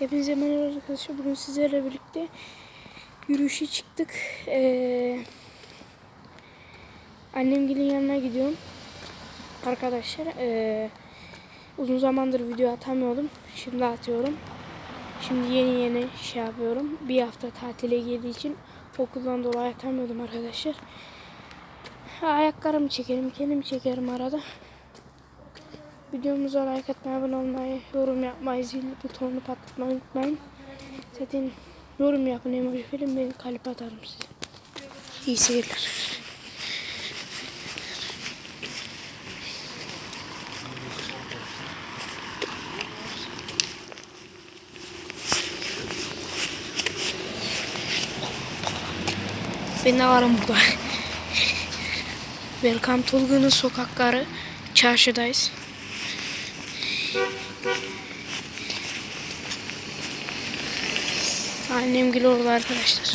Hepinize merhaba arkadaşlar. Bugün sizlerle birlikte yürüyüşe çıktık. Ee, annemgilin yanına gidiyorum. Arkadaşlar ee, uzun zamandır video atamıyordum. Şimdi atıyorum. Şimdi yeni yeni şey yapıyorum. Bir hafta tatile girdiği için okuldan dolayı atamıyordum arkadaşlar. Ayaklarımı çekerim, kendim çekerim arada. Videomuza like atmayı, abone olmayı, yorum yapmayı, zil butonunu patlatmayı unutmayın. Zaten yorum yapın, emoji film ben kalp atarım size. İyi seyirler. Ben de varım burada. Welcome Tulgun'un sokakları. Çarşıdayız. Annem gül orada arkadaşlar.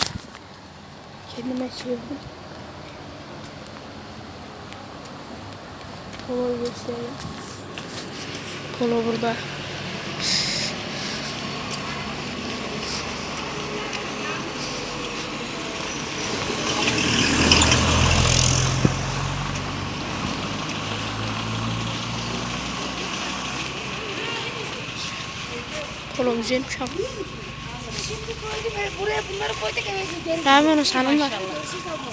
Kendime çevirdim. Polo'yu göstereyim. Polo burada. Polo güzelmiş ama. Buraya bunları koyduk eve. Ne yapıyorsun hanımlar?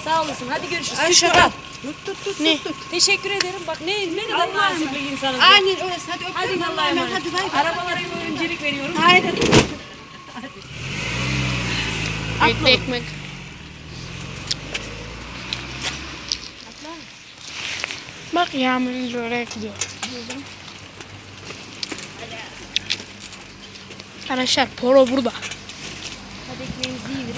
Sağ olasın. Hadi görüşürüz. Ayşe Tut bakalım. Tut tut tut. Ne? Teşekkür ederim. Bak ne ne kadar nazik bir insanız. Aynen öyle. Hadi Hadi öpüyorum. Allah'a emanet. Hadi bay bay. Arabalara öncelik veriyorum. Haydi. Ekmek ekmek. Bak Yağmur'un oraya gidiyor. Arkadaşlar polo burada. Hadi ekmeğimizi yiyelim.